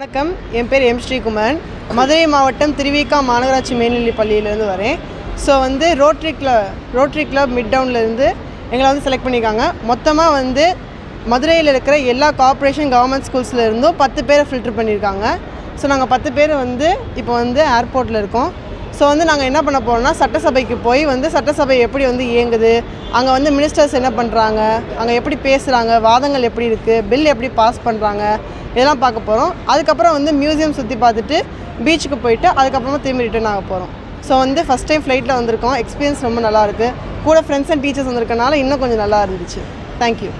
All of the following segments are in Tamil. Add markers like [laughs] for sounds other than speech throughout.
வணக்கம். என் பேர் எம் ஸ்ரீகுமார். மதுரை மாவட்டம் திருவிக்கா மாநகராட்சி மேல்நிலைப் பள்ளியிலேருந்து வரேன். ஸோ வந்து Rotary club Rotary club mid டவுன்லேருந்து எங்களை வந்து செலக்ட் பண்ணியிருக்காங்க. மொத்தமாக வந்து மதுரையில் இருக்கிற எல்லா கார்ப்பரேஷன் கவர்மெண்ட் ஸ்கூல்ஸில் இருந்தும் பத்து பேரை ஃபில்டர் பண்ணியிருக்காங்க. ஸோ நாங்கள் பத்து பேர் வந்து இப்போ வந்து ஏர்போர்ட்டில் இருக்கோம். ஸோ வந்து நாங்கள் என்ன பண்ண போகிறோம்னா சட்டசபைக்கு போய் வந்து சட்டசபை எப்படி வந்து இயங்குது அங்கே வந்து மினிஸ்டர்ஸ் என்ன பண்ணுறாங்க அங்கே எப்படி பேசுகிறாங்க வாதங்கள் எப்படி இருக்குது பில் எப்படி பாஸ் பண்ணுறாங்க இதெல்லாம் பார்க்க போகிறோம் அதுக்கப்புறம் வந்து மியூசியம் சுற்றி பார்த்துட்டு பீச்சுக்கு போயிட்டு அதுக்கப்புறமா திரும்பி ரிட்டர்ன் ஆக போகிறோம் ஸோ வந்து ஃபஸ்ட் டைம் ஃப்ளைட்டில் வந்திருக்கோம். எக்ஸ்பீரியன்ஸ் ரொம்ப நல்லாயிருக்கு கூட ஃப்ரெண்ட்ஸ் அண்ட் டீச்சர்ஸ் வந்திருக்கனால இன்னும் கொஞ்சம் நல்லா இருந்துச்சு. Thank you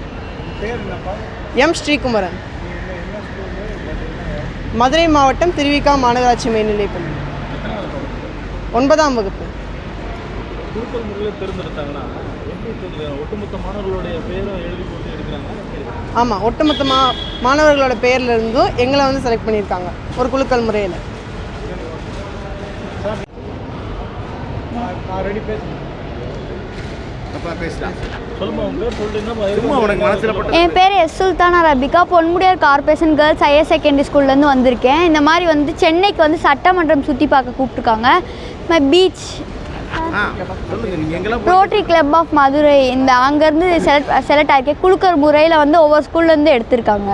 M Sri Kumaran. மதுரை மாவட்டம் திருவிக்கா மாநகராட்சி மேல்நிலைப்பள்ளி. ஒன்பதாம் வகுப்பு. குழுக்கள் முறையில் தேர்ந்தெடுத்தாங்கன்னா எப்படி தெரியுது ஒட்டுமொத்த மாணவர்களுடைய பேரை எழுதி போட்டு எடுக்கிறாங்க ஆமாம் ஒட்டுமொத்த மா மாணவர்களோட பேர்ல இருந்தும் எங்களை வந்து செலக்ட் பண்ணியிருக்காங்க ஒரு குலுக்கல் முறையில். என் பேர் S Sultana Rafika Ponmudiyar corporation girls higher secondary ஸ்கூல்லேருந்து வந்திருக்கேன். இந்த மாதிரி வந்து சென்னைக்கு வந்து சட்டமன்றம் சுற்றி பார்க்க கூப்பிட்ருக்காங்க beach Rotary club of Madurai இந்த அங்கேருந்து செலக்ட் செலக்ட் ஆகிருக்கேன் குழுக்கர் முறையில் வந்து ஒவ்வொரு ஸ்கூல்லேருந்து எடுத்திருக்காங்க.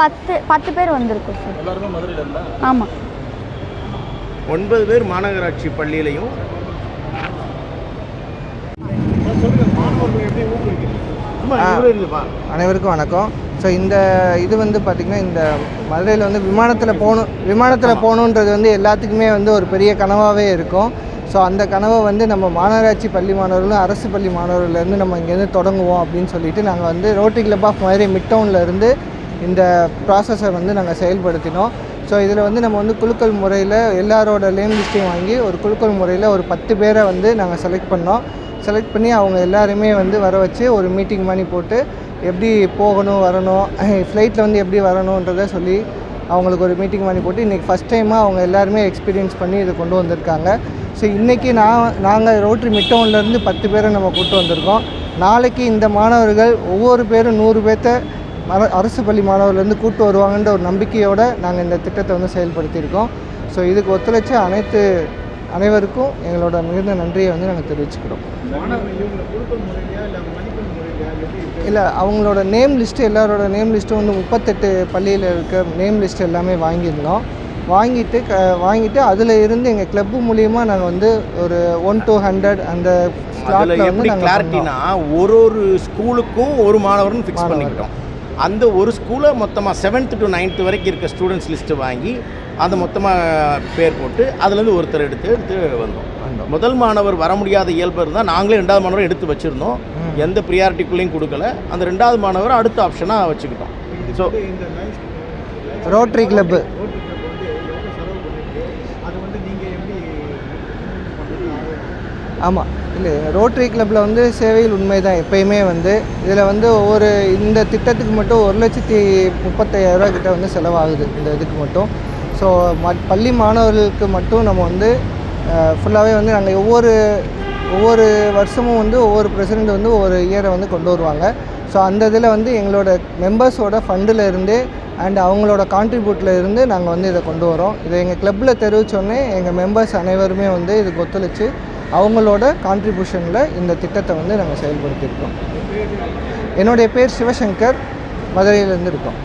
பத்து பத்து பேர் வந்திருக்கோம் சார் ஆமாம் ஒன்பது பேர் மாநகராட்சி பள்ளியிலையும். அனைவருக்கும் வணக்கம். ஸோ இந்த இது வந்து பார்த்திங்கன்னா இந்த மதுரையில் வந்து விமானத்தில் போகணும் விமானத்தில் போகணுன்றது வந்து எல்லாத்துக்குமே வந்து ஒரு பெரிய கனவாகவே இருக்கும். ஸோ அந்த கனவை வந்து நம்ம மாநகராட்சி பள்ளி மாணவர்களும் அரசு பள்ளி மாணவர்கள்லேருந்து நம்ம இங்கேருந்து தொடங்குவோம் அப்படின்னு சொல்லிட்டு நாங்கள் வந்து Rotary club of Madurai mid டவுன்ல இருந்து இந்த ப்ராசஸை வந்து நாங்கள் செயல்படுத்தினோம். ஸோ இதில் வந்து நம்ம வந்து குலுக்கல் முறையில் எல்லாரோட நேம் லிஸ்ட்டையும் வாங்கி ஒரு குலுக்கல் முறையில் ஒரு பத்து பேரை வந்து நாங்கள் செலக்ட் பண்ணோம். செலக்ட் பண்ணி அவங்க எல்லாருமே வந்து வர வச்சு ஒரு மீட்டிங் மாதிரி போட்டு எப்படி போகணும் வரணும் [laughs] ஃப்ளைட்டில் வந்து எப்படி வரணுன்றதை சொல்லி அவங்களுக்கு ஒரு மீட்டிங் பண்ணி போட்டு இன்றைக்கி ஃபஸ்ட் டைமாக அவங்க எல்லாருமே எக்ஸ்பீரியன்ஸ் பண்ணி இதை கொண்டு வந்திருக்காங்க. ஸோ இன்றைக்கி நான் நாங்கள் ரோட்ரி மிட்டவுன்லேருந்து பத்து பேரை நம்ம கூப்பிட்டு வந்திருக்கோம். நாளைக்கு இந்த மாணவர்கள் ஒவ்வொரு பேரும் நூறு பேர்த்த அரசு பள்ளி மாணவர்லேருந்து கூட்டு வருவாங்கன்ற ஒரு நம்பிக்கையோடு நாங்கள் இந்த திட்டத்தை வந்து செயல்படுத்தியிருக்கோம். ஸோ இதுக்கு ஒத்துழைச்ச அனைத்து அனைவருக்கும் எங்களோட மிகுந்த நன்றியை வந்து நாங்கள் தெரிவிச்சுக்கிறோம். இல்லை அவங்களோட நேம் லிஸ்ட்டு எல்லாரோட நேம் லிஸ்ட்டும் வந்து முப்பத்தெட்டு பள்ளியில் இருக்க நேம் லிஸ்ட் எல்லாமே வாங்கியிருந்தோம். வாங்கிட்டு க வாங்கிட்டு அதில் இருந்து எங்கள் கிளப்பு மூலியமாக நாங்கள் வந்து ஒரு ஒன் to ஹண்ட்ரட் அந்த அதில் ஸ்லாட்டில் வந்து எப்படி நாங்கள் கிளாரிட்டினா ஒரு ஒரு ஸ்கூலுக்கும் ஒரு மாணவர்னு ஃபிக்ஸ் பண்ணிக்கிட்டோம். அந்த ஒரு ஸ்கூலை மொத்தமாக செவன்த் டு நைன்த் வரைக்கும் இருக்க ஸ்டூடெண்ட்ஸ் லிஸ்ட்டு வாங்கி அதை மொத்தமாக பேர் போட்டு அதுலேருந்து ஒருத்தர் எடுத்து எடுத்து வந்தோம். முதல் மாணவர் வர முடியாத இயல்பு இருந்தால் நாங்களே ரெண்டாவது மாணவர் எடுத்து வச்சுருந்தோம். எந்த ப்ரியாரிட்டிக்குள்ளேயும் கொடுக்கல. அந்த ரெண்டாவது மாணவர் அடுத்த ஆப்ஷனாக வச்சுக்கிட்டோம். ஸோ ரோட்ரி கிளப்பு ஆமாம் இல்லை ரோட்டரி கிளப்பில் வந்து சேவையில் உண்மை தான் எப்பயுமே வந்து இதில் வந்து ஒவ்வொரு இந்த திட்டத்துக்கு மட்டும் ஒரு லட்சத்தி முப்பத்தையாயிரரூவா கிட்ட வந்து செலவாகுது. இந்த இதுக்கு மட்டும். ஸோ ம பள்ளி மாணவர்களுக்கு மட்டும் நம்ம வந்து ஃபுல்லாகவே வந்து நாங்கள் ஒவ்வொரு ஒவ்வொரு வருஷமும் வந்து ஒவ்வொரு பிரசிடெண்ட் வந்து ஒவ்வொரு இயரை வந்து கொண்டு வருவாங்க. ஸோ அந்த இதில் வந்து எங்களோட மெம்பர்ஸோட ஃபண்டில் இருந்து அண்ட் அவங்களோட கான்ட்ரிபியூட்டில் இருந்து நாங்கள் வந்து இதை கொண்டு வரோம். இதை எங்கள் கிளப்பில் தெரிவித்தோடனே எங்கள் மெம்பர்ஸ் அனைவருமே வந்து இதுக்கு ஒத்துழைச்சு அவங்களோட கான்ட்ரிபியூஷனில் இந்த திட்டத்தை வந்து நாங்கள் செயல்படுத்தியிருக்கோம். என்னுடைய பேர் சிவசங்கர் மதுரையிலேருந்து இருக்கோம்.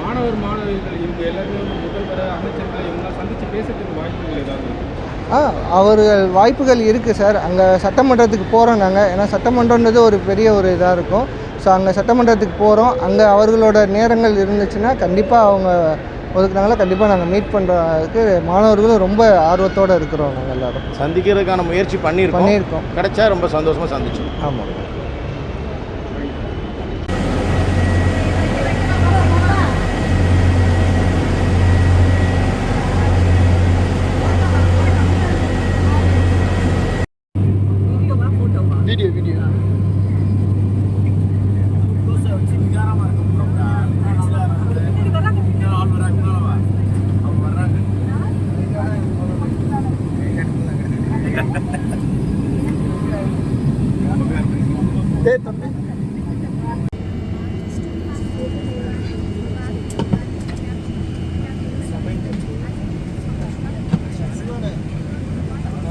மாணவர் மாணவிகள் இவங்க எல்லாருமே வந்து முதல் வர அமைச்சர்களை இவங்க சந்தித்து பேசுறதுக்கு வாய்ப்புகள் ஏதாவது ஆ அவர்கள் வாய்ப்புகள் இருக்குது சார். அங்கே சட்டமன்றத்துக்கு போகிறோம் நாங்கள் ஏன்னா சட்டமன்றன்றது ஒரு பெரிய ஒரு இதாக இருக்கும். ஸோ அங்கே சட்டமன்றத்துக்கு போகிறோம் அங்கே அவர்களோட நேரங்கள் இருந்துச்சுன்னா கண்டிப்பாக அவங்க ஒதுக்குனாங்களா கண்டிப்பாக நாங்கள் மீட் பண்ணுறதுக்கு மாணவர்களும் ரொம்ப ஆர்வத்தோடு இருக்கிறோம் நாங்கள் எல்லோரும். சந்திக்கிறதுக்கான முயற்சி பண்ணியிருக்கோம். பண்ணியிருக்கோம். கிடைச்சா ரொம்ப சந்தோஷமாக சந்திச்சோம். ஆமாம் டே தம்பி.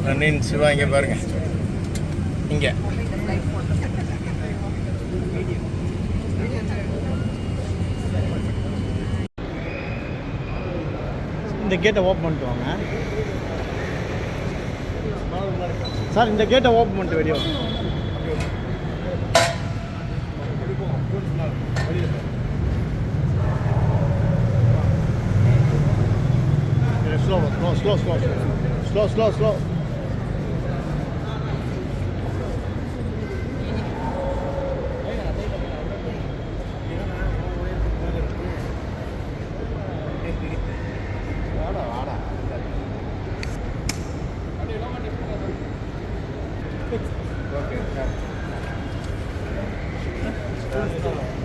ரன்னின் சிவா இங்கே பாருங்க. இங்கே. இந்த கேட்டை ஓப்பன் பண்ணிட்டு வாங்க. சார் இந்த கேட்டை ஓப்பன் பண்ணிட்டு வெளியே slow, slow, slow, slow, slow, slow, slow. Okay.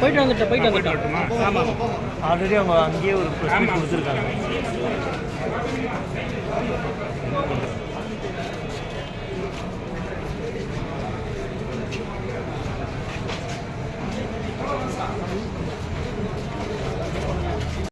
போயிட்டு வந்துட்டேன் போயிட்டு வந்துட்டேன் ஆமாம் ஆல்ரெடி அவங்க அங்கேயே ஒரு கொடுத்துருக்காங்க.